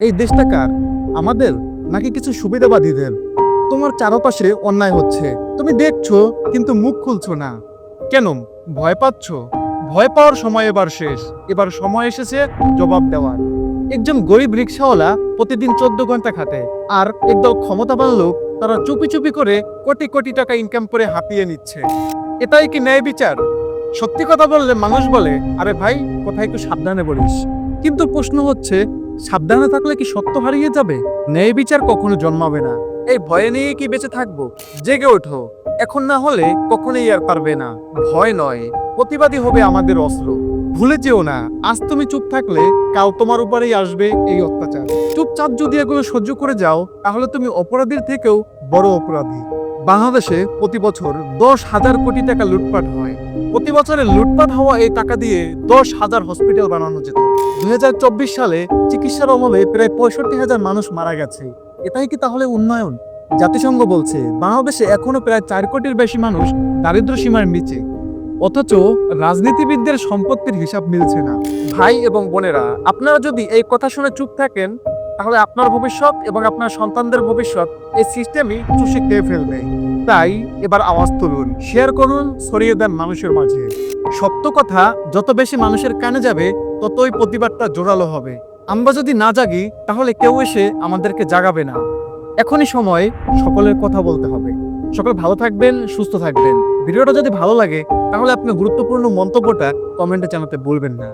এই দেশটা কার? আমাদের? নাকি কিছু সুবিধাবাদীদের? তোমার চারপাশে অন্যায় হচ্ছে। তুমি দেখছ, কিন্তু মুখ খুলছো না। কেন? ভয় পাচ্ছ? ভয় পাওয়ার সময় এবার শেষ। এবার সময় এসেছে জবাব দেওয়ার। একজন গরিব রিক্সাওয়ালা প্রতিদিন চোদ্দ ঘণ্টা খাটে। আর একদল ক্ষমতাবান লোক, তারা চুপি চুপি করে কোটি কোটি টাকা ইনকাম করে হাঁপিয়ে নিচ্ছে। এটাই কি ন্যায় বিচার? সত্যি কথা বললে মানুষ বলে, আরে ভাই, কোথায় একটু সাবধানে বলিস। কিন্তু প্রশ্ন হচ্ছে সাবধানে থাকলে কি সত্য হারিয়ে যাবে? ন্যায় বিচার কখনো জন্মাবে না। এই ভয়ে নিয়ে কি বেঁচে থাকব? জেগে ওঠো। এখন না হলে কখনোই আর পারবে না। ভয় নয়। প্রতিবাদী হবে আমাদের অস্ত্র। ভুলে যেও না। আজ তুমি চুপ থাকলে কাল তোমার উপরেই আসবে এই অত্যাচার। চুপচাপ যদি এগুলো সহ্য করে যাও, তাহলে তুমি অপরাধীর থেকেও বড় অপরাধী। বাংলাদেশে প্রতি বছর দশ হাজার কোটি টাকা লুটপাট হয়। প্রতি বছরে লুটপাট হওয়া এই টাকা দিয়ে দশ হাজার হসপিটাল বানানো যেত। দুই সালে চিকিৎসার অভাবে প্রায় পঁয়ষট্টি হাজার মানুষ মারা গেছে। এটাই কি তাহলে উন্নয়ন? জাতিসংঘ বলছে, বাংলাদেশে এখনও প্রায় চার কোটির বেশি মানুষ দারিদ্র সীমার নিচে। অথচ রাজনীতিবিদদের সম্পত্তির হিসাব মিলছে না। ভাই এবং বোনেরা, আপনারা যদি এই কথা শুনে চুপ থাকেন তাহলে আপনার ভবিষ্যৎ এবং আপনার সন্তানদের ভবিষ্যৎ এই সিস্টেমই চুষে খেয়ে ফেলবে। তাই এবার আওয়াজ তুলুন শেয়ার করুন, ছড়িয়ে দেন মানুষের মাঝে। সত্য কথা, যত বেশি মানুষের কানে যাবে, ততই প্রতিবাদটা জোরালো হবে। আমরা যদি না জাগি, তাহলে কেউ এসে আমাদেরকে জাগাবে না। এখনই সময় সকলের কথা বলতে হবে। সকল ভালো থাকবেন, সুস্থ থাকবেন। ভিডিওটা যদি ভালো লাগে, তাহলে আপনি গুরুত্বপূর্ণ মন্তব্যটা কমেন্টে জানাতে ভুলবেন না।